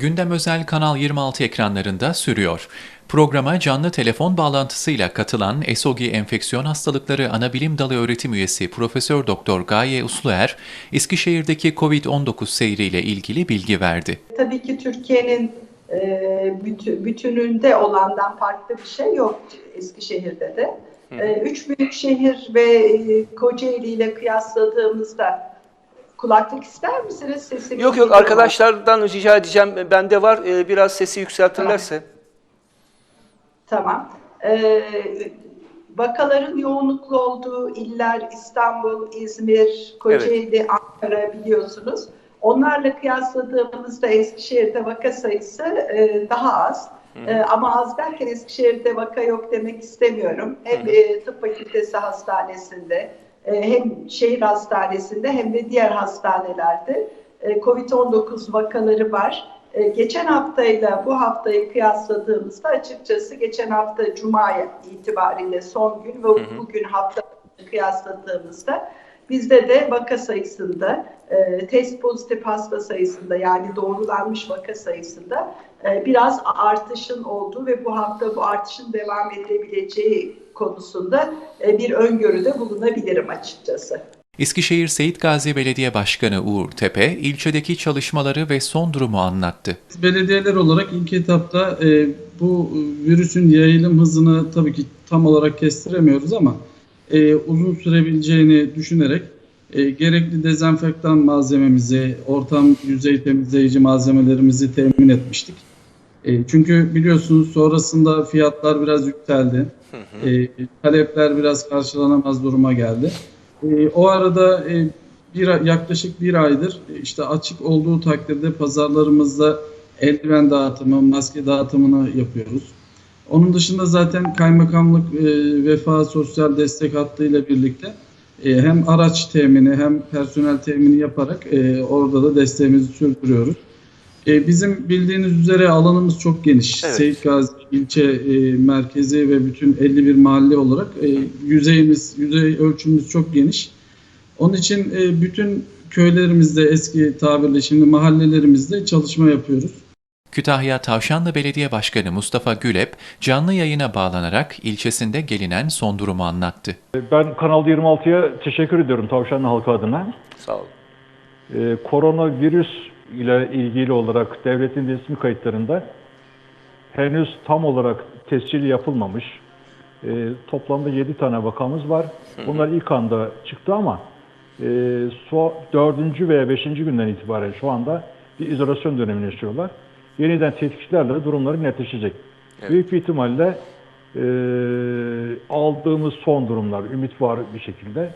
Gündem Özel Kanal 26 ekranlarında sürüyor. Programa canlı telefon bağlantısıyla katılan ESOGI Enfeksiyon Hastalıkları Anabilim Dalı öğretim üyesi Profesör Doktor Gaye Usluer, Eskişehir'deki COVID-19 seyriyle ilgili bilgi verdi. Tabii ki Türkiye'nin e, bütü- bütününde olandan farklı bir şey yok Eskişehir'de de. E, üç büyük şehir ve e, Kocaeli ile kıyasladığımızda kulaklık ister misiniz? Sesimi Yok yok arkadaşlardan rica edeceğim. Bende var. Ee, Biraz sesi yükseltirlerse. Tamam. Ee, vakaların yoğunluklu olduğu iller İstanbul, İzmir, Kocaeli, Ankara biliyorsunuz. Onlarla kıyasladığımızda Eskişehir'de vaka sayısı e, daha az. E, ama az derken Eskişehir'de vaka yok demek istemiyorum. Hem e, tıp fakültesi hastanesinde hem şehir hastanesinde hem de diğer hastanelerde e, COVID-19 vakaları var. E, Geçen haftayla bu haftayı kıyasladığımızda açıkçası geçen hafta Cuma itibariyle son gün ve bugün hafta kıyasladığımızda bizde de vaka sayısında, e, test pozitif hasta sayısında yani doğrulanmış vaka sayısında e, biraz artışın olduğu ve bu hafta bu artışın devam edebileceği konusunda e, bir öngörüde bulunabilirim açıkçası. Eskişehir Seyit Gazi Belediye Başkanı Uğur Tepe, ilçedeki çalışmaları ve son durumu anlattı. Belediyeler olarak ilk etapta e, bu virüsün yayılım hızını tabii ki tam olarak kestiremiyoruz ama e, uzun sürebileceğini düşünerek e, gerekli dezenfektan malzememizi, ortam yüzey temizleyici malzemelerimizi temin etmiştik. E, çünkü biliyorsunuz sonrasında fiyatlar biraz yükseldi. E, talepler biraz karşılanamaz duruma geldi. E, o arada e, bir, yaklaşık bir aydır e, işte açık olduğu takdirde pazarlarımızda eldiven dağıtımı, maske dağıtımını yapıyoruz. Onun dışında zaten kaymakamlık e, vefa sosyal destek hattıyla birlikte e, hem araç temini hem personel temini yaparak e, orada da desteğimizi sürdürüyoruz. E, bizim bildiğiniz üzere alanımız çok geniş. Evet. Seyit Gazi ilçe e, merkezi ve bütün 51 mahalle olarak e, yüzeyimiz, yüzey ölçümümüz çok geniş. Onun için e, bütün köylerimizde eski tabirle şimdi mahallelerimizde çalışma yapıyoruz. Kütahya Tavşanlı Belediye Başkanı Mustafa Gülep, canlı yayına bağlanarak ilçesinde gelinen son durumu anlattı. Ben Kanal 26'ya teşekkür ediyorum Tavşanlı halkı adına. Sağ olun. Ee, koronavirüs ile ilgili olarak devletin resmi kayıtlarında henüz tam olarak tescil yapılmamış. Ee, toplamda 7 tane vakamız var. Bunlar ilk anda çıktı ama e, so, 4. veya 5. günden itibaren şu anda bir izolasyon dönemini yaşıyorlar. Yeniden tetkiklerle durumları netleşecek. Büyük bir ihtimalle e, aldığımız son durumlar, ümit var bir şekilde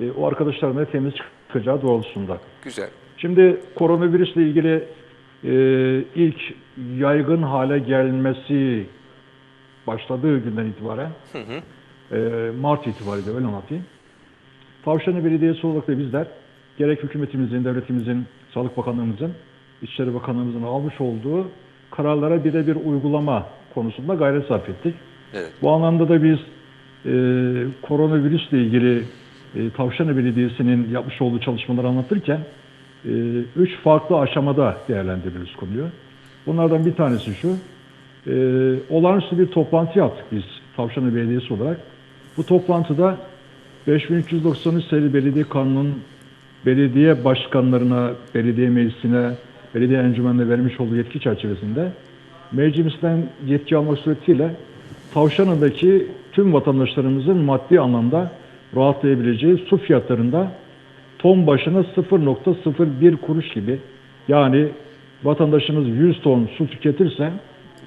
e, o arkadaşların da temiz çıkacağı doğrultusunda. Güzel. Şimdi koronavirüsle ilgili e, ilk yaygın hale gelmesi başladığı günden itibaren e, Mart itibariyle öyle anlatayım. Tavşanlı Belediyesi olarak da bizler gerek hükümetimizin, devletimizin, Sağlık Bakanlığımızın, İçişleri Bakanlığımızın almış olduğu kararlara birebir uygulama konusunda gayret sarf ettik. Evet. Bu anlamda da biz e, koronavirüsle ilgili e, Tavşanlı Belediyesi'nin yapmış olduğu çalışmaları anlatırken e, üç farklı aşamada değerlendiriyoruz konuyu. Bunlardan bir tanesi şu, e, olağanüstü bir toplantı yaptık biz Tavşanlı Belediyesi olarak. Bu toplantıda 5393 sayılı belediye kanunun belediye başkanlarına, belediye meclisine, belediye encümenine vermiş olduğu yetki çerçevesinde meclisten yetki almak suretiyle Tavşanlı'daki tüm vatandaşlarımızın maddi anlamda rahatlayabileceği su fiyatlarında ton başına 0.01 kuruş gibi yani vatandaşımız 100 ton su tüketirse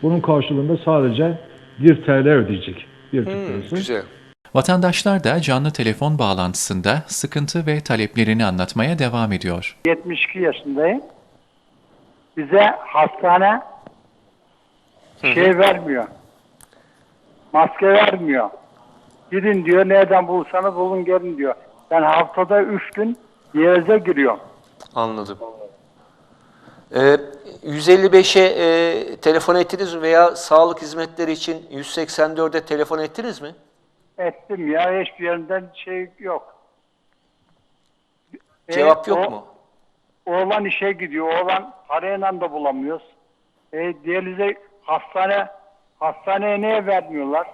bunun karşılığında sadece 1 TL ödeyecek. Bir Türk Hmm, güzel. Vatandaşlar da canlı telefon bağlantısında sıkıntı ve taleplerini anlatmaya devam ediyor. 72 yaşındayım. Bize hastane şey vermiyor. Maske vermiyor. Gidin diyor, nereden bulursanız bulun gelin diyor. Ben haftada 3 gün yeveze giriyorum. Anladım. Ee, 155'e e, telefon ettiniz veya sağlık hizmetleri için 184'e telefon ettiniz mi? Ettim ya, hiçbir yerinden şey yok. E, Cevap yok o- mu? Oğlan işe gidiyor, oğlan parayla da bulamıyoruz. E, diyalize hastane hastaneye niye vermiyorlar?